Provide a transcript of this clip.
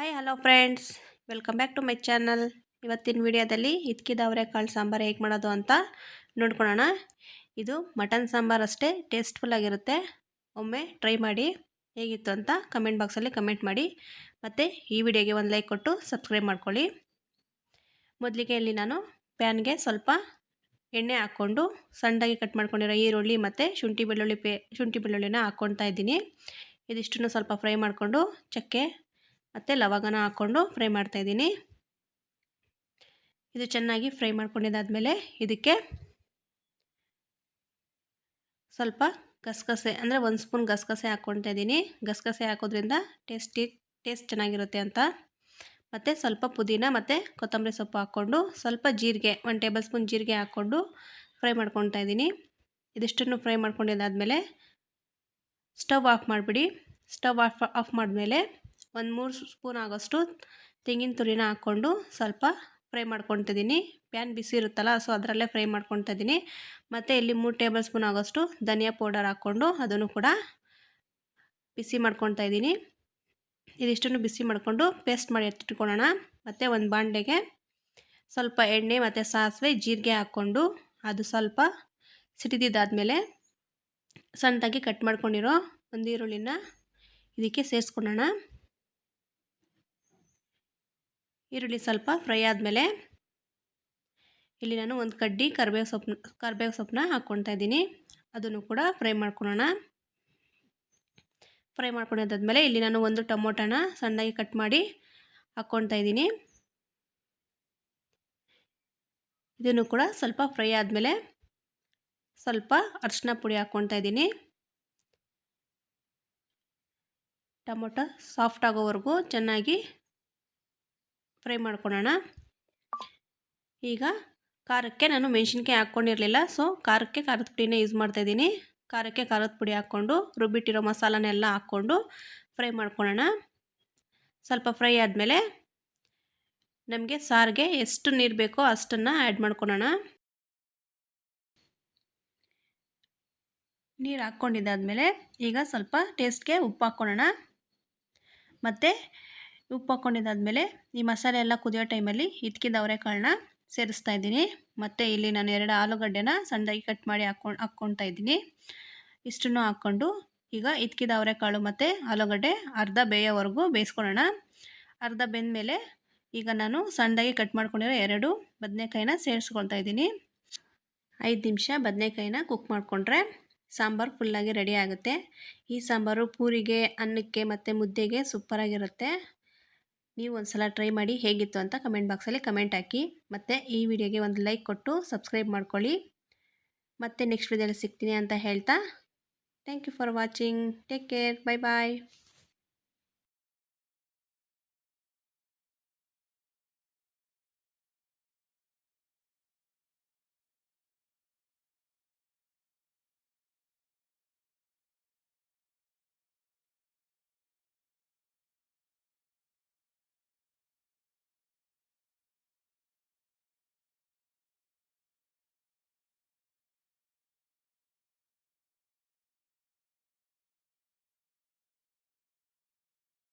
Hi hello friends welcome back to my channel ಇವತ್ತಿನ ವಿಡಿಯೋದಲ್ಲಿ ಇದ್ಕಿದ ಅವರೆಕಾಳು ಸಾಂಬಾರು ಹೇಗೆ ಮಾಡೋದು ಅಂತ ನೋಡ್ಕೊಳ್ಳೋಣ ಇದು ಮಟನ್ ಸಾಂಬಾರು ಅಷ್ಟೇ ಟೇಸ್ಟ್ಫುಲ್ ಆಗಿರುತ್ತೆ. ಒಮ್ಮೆ ಟ್ರೈ ಮಾಡಿ ಹೇಗಿತ್ತು ಅಂತ ಕಮೆಂಟ್ ಬಾಕ್ಸಲ್ಲಿ ಕಮೆಂಟ್ ಮಾಡಿ. ಮತ್ತು ಈ ವಿಡಿಯೋಗೆ ಒಂದು ಲೈಕ್ ಕೊಟ್ಟು ಸಬ್ಸ್ಕ್ರೈಬ್ ಮಾಡ್ಕೊಳ್ಳಿ. ಮೊದಲಿಗೆ ಇಲ್ಲಿ ನಾನು ಪ್ಯಾನ್ಗೆ ಸ್ವಲ್ಪ ಎಣ್ಣೆ ಹಾಕ್ಕೊಂಡು ಸಣ್ಣದಾಗಿ ಕಟ್ ಮಾಡ್ಕೊಂಡಿರೋ ಈರುಳ್ಳಿ ಮತ್ತು ಶುಂಠಿ ಬೆಳ್ಳುಳ್ಳಿ ಪೇ, ಶುಂಠಿ ಬೆಳ್ಳುಳ್ಳಿನ ಹಾಕ್ಕೊಳ್ತಾ ಇದ್ದೀನಿ. ಇದಿಷ್ಟನ್ನು ಸ್ವಲ್ಪ ಫ್ರೈ ಮಾಡಿಕೊಂಡು ಚಕ್ಕೆ ಮತ್ತು ಲವಂಗನ ಹಾಕ್ಕೊಂಡು ಫ್ರೈ ಮಾಡ್ತಾಯಿದ್ದೀನಿ ಇದು ಚೆನ್ನಾಗಿ ಫ್ರೈ ಮಾಡ್ಕೊಂಡಿದ್ದಾದಮೇಲೆ ಇದಕ್ಕೆ ಸ್ವಲ್ಪ ಗಸಗಸೆ, ಅಂದರೆ ಒಂದು ಸ್ಪೂನ್ ಗಸಗಸೆ ಹಾಕ್ಕೊಳ್ತಾ ಇದ್ದೀನಿ. ಗಸಗಸೆ ಹಾಕೋದ್ರಿಂದ ಟೇಸ್ಟಿ, ಟೇಸ್ಟ್ ಚೆನ್ನಾಗಿರುತ್ತೆ ಅಂತ. ಮತ್ತು ಸ್ವಲ್ಪ ಪುದೀನ ಮತ್ತು ಕೊತ್ತಂಬರಿ ಸೊಪ್ಪು ಹಾಕ್ಕೊಂಡು ಸ್ವಲ್ಪ ಜೀರಿಗೆ ಒನ್ ಟೇಬಲ್ ಸ್ಪೂನ್ ಜೀರಿಗೆ ಹಾಕ್ಕೊಂಡು ಫ್ರೈ ಮಾಡ್ಕೊಳ್ತಾ ಇದ್ದೀನಿ. ಇದಿಷ್ಟನ್ನು ಫ್ರೈ ಮಾಡ್ಕೊಂಡಿದ್ದಾದಮೇಲೆ ಸ್ಟವ್ ಆಫ್ ಮಾಡಿಬಿಡಿ. ಸ್ಟವ್ ಆಫ್ ಆಫ್ ಮಾಡಿದ್ಮೇಲೆ ಒಂದು ಮೂರು ಸ್ಪೂನ್ ಆಗೋಷ್ಟು ತೆಂಗಿನ ತುರಿನ ಹಾಕ್ಕೊಂಡು ಸ್ವಲ್ಪ ಫ್ರೈ ಮಾಡ್ಕೊತಿದ್ದೀನಿ. ಪ್ಯಾನ್ ಬಿಸಿ ಇರುತ್ತಲ್ಲ, ಸೊ ಅದರಲ್ಲೇ ಫ್ರೈ ಮಾಡ್ಕೊತಿದ್ದೀನಿ. ಮತ್ತು ಇಲ್ಲಿ ಮೂರು ಟೇಬಲ್ ಸ್ಪೂನ್ ಆಗೋಷ್ಟು ಧನಿಯಾ ಪೌಡರ್ ಹಾಕ್ಕೊಂಡು ಅದನ್ನು ಕೂಡ ಬಿಸಿ ಮಾಡ್ಕೊತಾ ಇದ್ದೀನಿ. ಇದಿಷ್ಟನ್ನು ಬಿಸಿ ಮಾಡಿಕೊಂಡು ಪೇಸ್ಟ್ ಮಾಡಿ ಎತ್ತಿಟ್ಕೊಳ್ಳೋಣ. ಮತ್ತು ಒಂದು ಬಾಂಡೆಗೆ ಸ್ವಲ್ಪ ಎಣ್ಣೆ ಮತ್ತು ಸಾಸಿವೆ, ಜೀರಿಗೆ ಹಾಕ್ಕೊಂಡು ಅದು ಸ್ವಲ್ಪ ಸಿಡಿದಿದ್ದಾದಮೇಲೆ ಸಣ್ಣದಾಗಿ ಕಟ್ ಮಾಡ್ಕೊಂಡಿರೋ ಒಂದು ಈರುಳ್ಳಿನ ಇದಕ್ಕೆ ಸೇರಿಸ್ಕೊಳ್ಳೋಣ. ಈರುಳ್ಳಿ ಸ್ವಲ್ಪ ಫ್ರೈ ಆದಮೇಲೆ ಇಲ್ಲಿ ನಾನು ಒಂದು ಕಡ್ಡಿ ಕರಿಬೇವು ಸೊಪ್ಪು ಕರಿಬೇವು ಸೊಪ್ಪನ್ನ ಹಾಕ್ಕೊಳ್ತಾ ಇದ್ದೀನಿ. ಅದನ್ನು ಕೂಡ ಫ್ರೈ ಮಾಡ್ಕೊಳ್ಳೋಣ. ಫ್ರೈ ಮಾಡ್ಕೊಂಡಿದ್ದಾದ್ಮೇಲೆ ಇಲ್ಲಿ ನಾನು ಒಂದು ಟೊಮೊಟೊನ ಸಣ್ಣಗೆ ಕಟ್ ಮಾಡಿ ಹಾಕ್ಕೊಳ್ತಾ ಇದ್ದೀನಿ. ಇದನ್ನು ಕೂಡ ಸ್ವಲ್ಪ ಫ್ರೈ ಆದಮೇಲೆ ಸ್ವಲ್ಪ ಅರಿಶಿನ ಪುಡಿ ಹಾಕ್ಕೊಳ್ತಾ ಇದ್ದೀನಿ. ಟೊಮೊಟೊ ಸಾಫ್ಟ್ ಆಗೋವರೆಗೂ ಚೆನ್ನಾಗಿ ಫ್ರೈ ಮಾಡ್ಕೊಳ್ಳೋಣ ಈಗ ಖಾರಕ್ಕೆ ನಾನು ಮೆಣಸಿನ್ಕಾಯಿ ಹಾಕ್ಕೊಂಡಿರಲಿಲ್ಲ ಸೊ ಖಾರಕ್ಕೆ ಖಾರದ ಪುಡಿನೇ ಯೂಸ್ ಮಾಡ್ತಾಯಿದ್ದೀನಿ ಖಾರಕ್ಕೆ ಖಾರದ ಪುಡಿ ಹಾಕ್ಕೊಂಡು, ರುಬ್ಬಿಟ್ಟಿರೋ ಮಸಾಲನೆಲ್ಲ ಹಾಕ್ಕೊಂಡು ಫ್ರೈ ಮಾಡ್ಕೊಳ್ಳೋಣ ಸ್ವಲ್ಪ ಫ್ರೈ ಆದಮೇಲೆ ನಮಗೆ ಸಾರಿಗೆ ಎಷ್ಟು ನೀರು ಬೇಕೋ ಅಷ್ಟನ್ನು ಆ್ಯಡ್ ಮಾಡ್ಕೊಳ್ಳೋಣ ನೀರು ಹಾಕ್ಕೊಂಡಿದ್ದಾದಮೇಲೆ ಈಗ ಸ್ವಲ್ಪ ಟೇಸ್ಟ್ಗೆ ಉಪ್ಪು ಹಾಕ್ಕೊಳ್ಳೋಣ ಮತ್ತು ಉಪ್ಪು ಹಾಕ್ಕೊಂಡಿದ್ದಾದಮೇಲೆ ಈ ಮಸಾಲೆ ಎಲ್ಲ ಕುದಿಯೋ ಟೈಮಲ್ಲಿ ಇದ್ಕಿದ ಅವರೆಕಾಳನ್ನ ಸೇರಿಸ್ತಾ ಇದ್ದೀನಿ. ಮತ್ತು ಇಲ್ಲಿ ನಾನು ಎರಡು ಆಲೂಗಡ್ಡೆನ ಸಣ್ಣದಾಗಿ ಕಟ್ ಮಾಡಿ ಹಾಕ್ಕೊಂಡು, ಹಾಕ್ಕೊಳ್ತಾ ಇದ್ದೀನಿ. ಇಷ್ಟನ್ನು ಹಾಕ್ಕೊಂಡು ಈಗ ಇದ್ಕಿದ ಅವರೆಕಾಳು ಮತ್ತು ಆಲೂಗಡ್ಡೆ ಅರ್ಧ ಬೇಯೋವರೆಗೂ ಬೇಯಿಸ್ಕೊಳ್ಳೋಣ. ಅರ್ಧ ಬೆಂದಮೇಲೆ ಈಗ ನಾನು ಸಣ್ಣದಾಗಿ ಕಟ್ ಮಾಡ್ಕೊಂಡಿರೋ ಎರಡು ಬದನೆಕಾಯಿನ ಸೇರಿಸ್ಕೊಳ್ತಾ ಇದ್ದೀನಿ. ಐದು ನಿಮಿಷ ಬದನೆಕಾಯಿನ ಕುಕ್ ಮಾಡಿಕೊಂಡ್ರೆ ಸಾಂಬಾರು ಫುಲ್ಲಾಗಿ ರೆಡಿ ಆಗುತ್ತೆ. ಈ ಸಾಂಬಾರು ಪೂರಿಗೆ, ಅನ್ನಕ್ಕೆ ಮತ್ತು ಮುದ್ದೆಗೆ ಸೂಪರಾಗಿರುತ್ತೆ ನೀವು ಒಂದು ಸಲ ಟ್ರೈ ಮಾಡಿ ಹೇಗಿತ್ತು ಅಂತ ಕಮೆಂಟ್ ಬಾಕ್ಸಲ್ಲಿ ಕಮೆಂಟ್ ಹಾಕಿ. ಮತ್ತು ಈ ವಿಡಿಯೋಗೆ ಒಂದು ಲೈಕ್ ಕೊಟ್ಟು ಸಬ್ಸ್ಕ್ರೈಬ್ ಮಾಡ್ಕೊಳ್ಳಿ. ಮತ್ತೆ ನೆಕ್ಸ್ಟ್ ವಿಡಿಯೋದಲ್ಲಿ ಸಿಗ್ತೀನಿ ಅಂತ ಹೇಳ್ತಾ. Thank you for watching. Take care. Bye bye